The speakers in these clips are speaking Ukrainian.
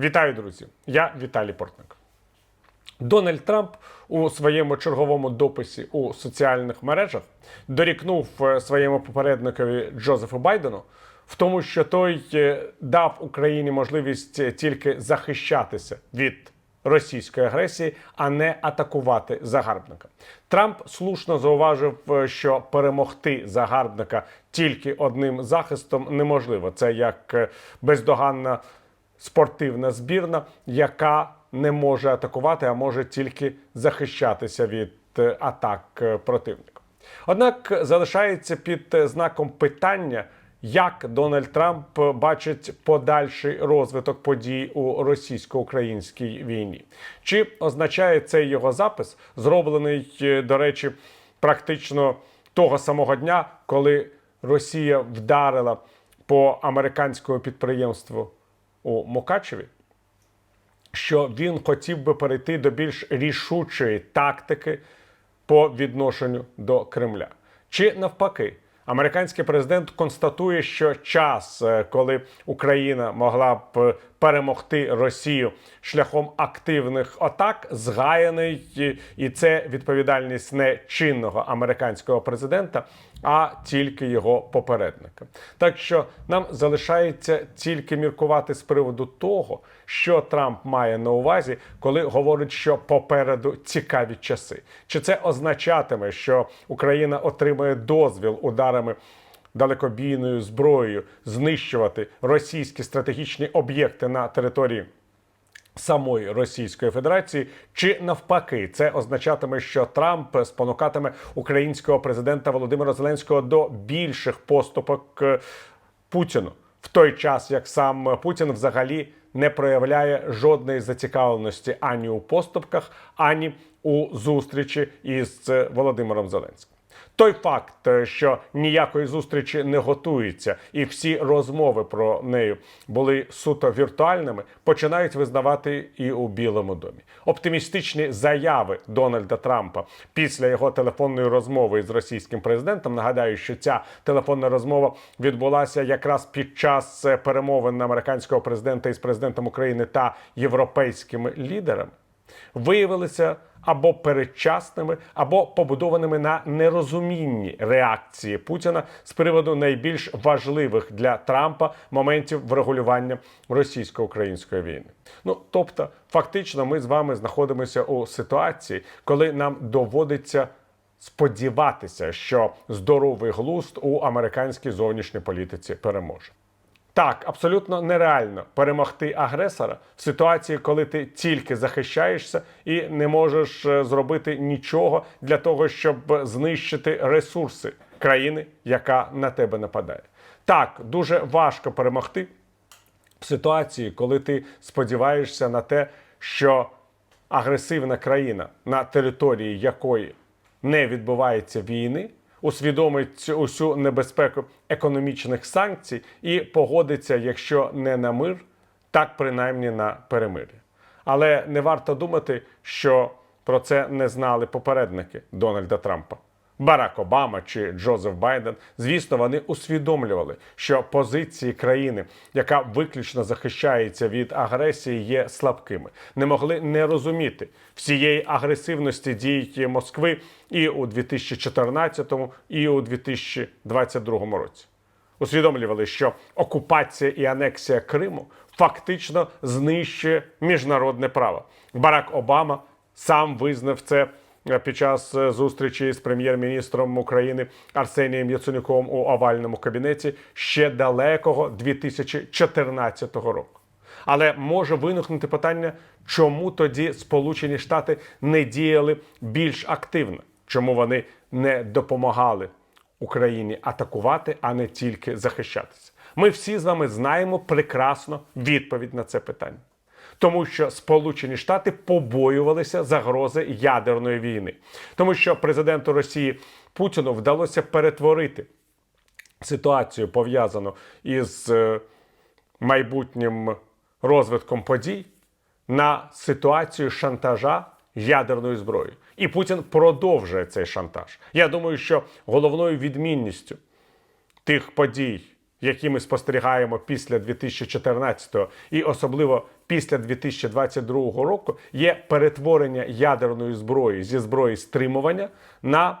Вітаю, друзі! Я Віталій Портник. Дональд Трамп у своєму черговому дописі у соціальних мережах дорікнув е, своєму попередникові Джозефу Байдену в тому, що той е, дав Україні можливість е, тільки захищатися від російської агресії, а не атакувати загарбника. Трамп слушно зауважив, що перемогти загарбника тільки одним захистом неможливо. Це як бездоганна спортивна збірна, яка не може атакувати, а може тільки захищатися від е, атак е, противника. Однак залишається під е, знаком питання, як Дональд Трамп бачить подальший розвиток подій у російсько-українській війні. Чи означає цей його запис, зроблений, до речі, практично того самого дня, коли Росія вдарила по американському підприємству у Мукачеві, що він хотів би перейти до більш рішучої тактики по відношенню до Кремля. Чи навпаки, американський президент констатує, що час, е, коли Україна могла б е, перемогти Росію шляхом активних атак, згаяний, і- і це відповідальність не чинного американського президента, а тільки його попередника. Так що нам залишається тільки міркувати з приводу того, що Трамп має на увазі, коли говорить, що попереду цікаві часи. Чи це означатиме, що Україна отримає дозвіл ударами? Далекобійною зброєю знищувати російські стратегічні об'єкти на території самої Російської Федерації, чи навпаки, це означатиме, що Трамп спонукатиме українського президента Володимира Зеленського до більших поступок Путіну, в той час як сам Путін взагалі не проявляє жодної зацікавленості ані у поступках, ані у зустрічі із Володимиром Зеленським. Той факт, е, що ніякої зустрічі не готується, і всі розмови про неї були суто віртуальними, починають визнавати і у Білому домі. Оптимістичні заяви Дональда Трампа після його телефонної розмови із російським президентом. Нагадаю, що ця телефонна розмова відбулася якраз під час е, перемовин американського президента із президентом України та європейськими лідерами виявилися або передчасними, або побудованими на нерозумінні реакції Путіна з приводу найбільш важливих для Трампа моментів врегулювання російсько-української війни. Ну тобто, фактично, ми з вами знаходимося у ситуації, коли нам доводиться сподіватися, що здоровий глузд у американській зовнішній політиці переможе. Так, абсолютно нереально перемогти агресора в ситуації, коли ти тільки захищаєшся і не можеш е, зробити нічого для того, щоб знищити ресурси країни, яка на тебе нападає. Так, дуже важко перемогти в ситуації, коли ти сподіваєшся на те, що агресивна країна, на території якої не відбувається війни, усвідомить усю небезпеку економічних санкцій і погодиться, якщо не на мир, так принаймні на перемир'я. Але не варто думати, що про це не знали попередники Дональда Трампа. Барак Обама чи Джозеф Байден, звісно, вони усвідомлювали, що позиції країни, яка виключно захищається від агресії, є слабкими. Не могли не розуміти всієї агресивності дій Москви і у 2014, і у 2022 році. Усвідомлювали, що окупація і анексія Криму фактично знищує міжнародне право. Барак Обама сам визнав це під час е, зустрічі з прем'єр-міністром України Арсенієм Яценюком у овальному кабінеті ще далекого 2014 року. Але може виникнути питання, чому тоді Сполучені Штати не діяли більш активно, чому вони не допомагали Україні атакувати, а не тільки захищатися. Ми всі з вами знаємо прекрасно відповідь на це питання. Тому що Сполучені Штати побоювалися загрози ядерної війни, тому що президенту Росії Путіну вдалося перетворити ситуацію пов'язану із е, майбутнім розвитком подій на ситуацію шантажа ядерною зброєю. І Путін продовжує цей шантаж. Я думаю, що головною відмінністю тих подій які ми спостерігаємо після 2014 і особливо після 2022 року, є перетворення ядерної зброї зі зброї стримування на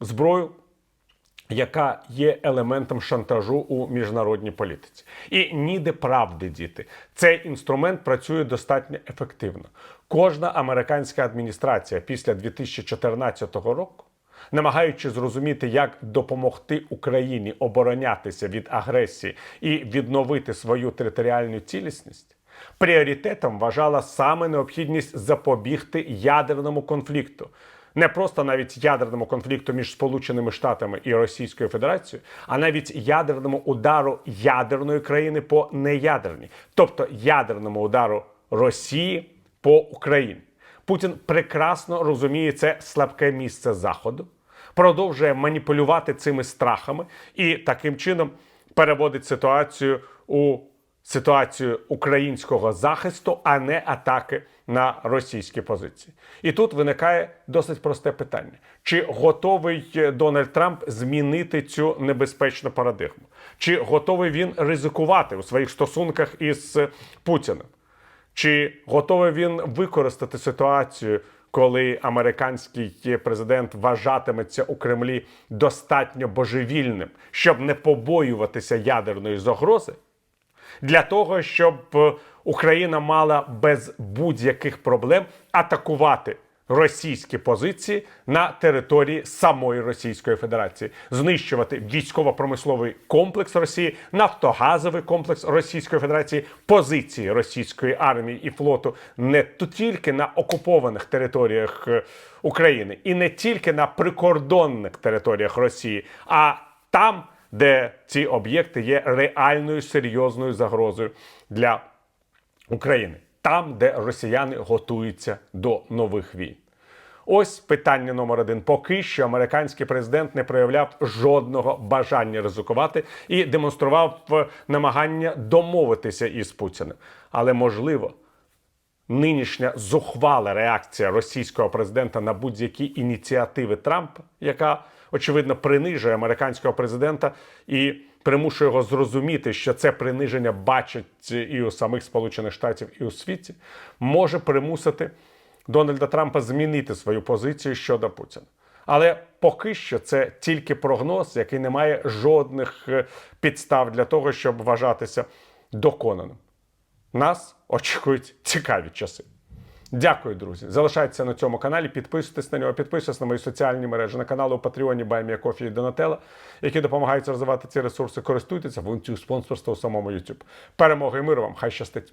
зброю яка є елементом шантажу у міжнародній політиці. І ніде правди діти. Цей інструмент працює достатньо ефективно. Кожна американська адміністрація після 2014 року, намагаючись зрозуміти, як допомогти Україні оборонятися від агресії і відновити свою територіальну цілісність. Пріоритетом вважала саме необхідність запобігти ядерному конфлікту, не просто навіть ядерному конфлікту між Сполученими Штатами і Російською Федерацією, а навіть ядерному удару ядерної країни по неядерній, тобто ядерному удару Росії по Україні. Путін прекрасно розуміє це слабке місце Заходу, продовжує маніпулювати цими страхами і таким чином переводить ситуацію у ситуацію українського захисту, а не атаки на російські позиції. І тут виникає досить просте питання: чи готовий Дональд Трамп змінити цю небезпечну парадигму? Чи готовий він ризикувати у своїх стосунках із Путіним? Чи готовий він використати ситуацію, коли американський президент вважатиметься у Кремлі достатньо божевільним, щоб не побоюватися ядерної загрози? для того, щоб е, Україна мала без будь-яких проблем атакувати російські позиції на території самої Російської Федерації, знищувати військово-промисловий комплекс Росії, нафтогазовий комплекс Російської Федерації, позиції російської армії і флоту не тільки на окупованих територіях е, України і не тільки на прикордонних територіях Росії, а там де ці об'єкти є реальною серйозною загрозою для України, там, де росіяни готуються до нових війн. Ось питання номер один. Поки що американський президент не проявляв жодного бажання ризикувати і демонстрував е, намагання домовитися із Путіним. Але можливо, нинішня зухвала реакція російського президента на будь-які ініціативи Трампа, яка очевидно принижує американського президента і примушує його зрозуміти, що це приниження бачать і у самих Сполучених Штатів, і у світі, може примусити Дональда Трампа змінити свою позицію щодо Путіна. Але поки що це тільки прогноз, який не має жодних е, підстав для того, щоб вважатися доконаним. Нас очікують цікаві часи. Дякую, друзі. Залишайтеся на цьому каналі, підписуйтесь на нього, підписуйтесь на мої соціальні мережі, на канали у Патреоні Баймія Кофі і Донателла, які допомагають розвивати ці ресурси. Користуйтеся функцією спонсорства у самому YouTube. Перемоги і миру вам! Хай щастить!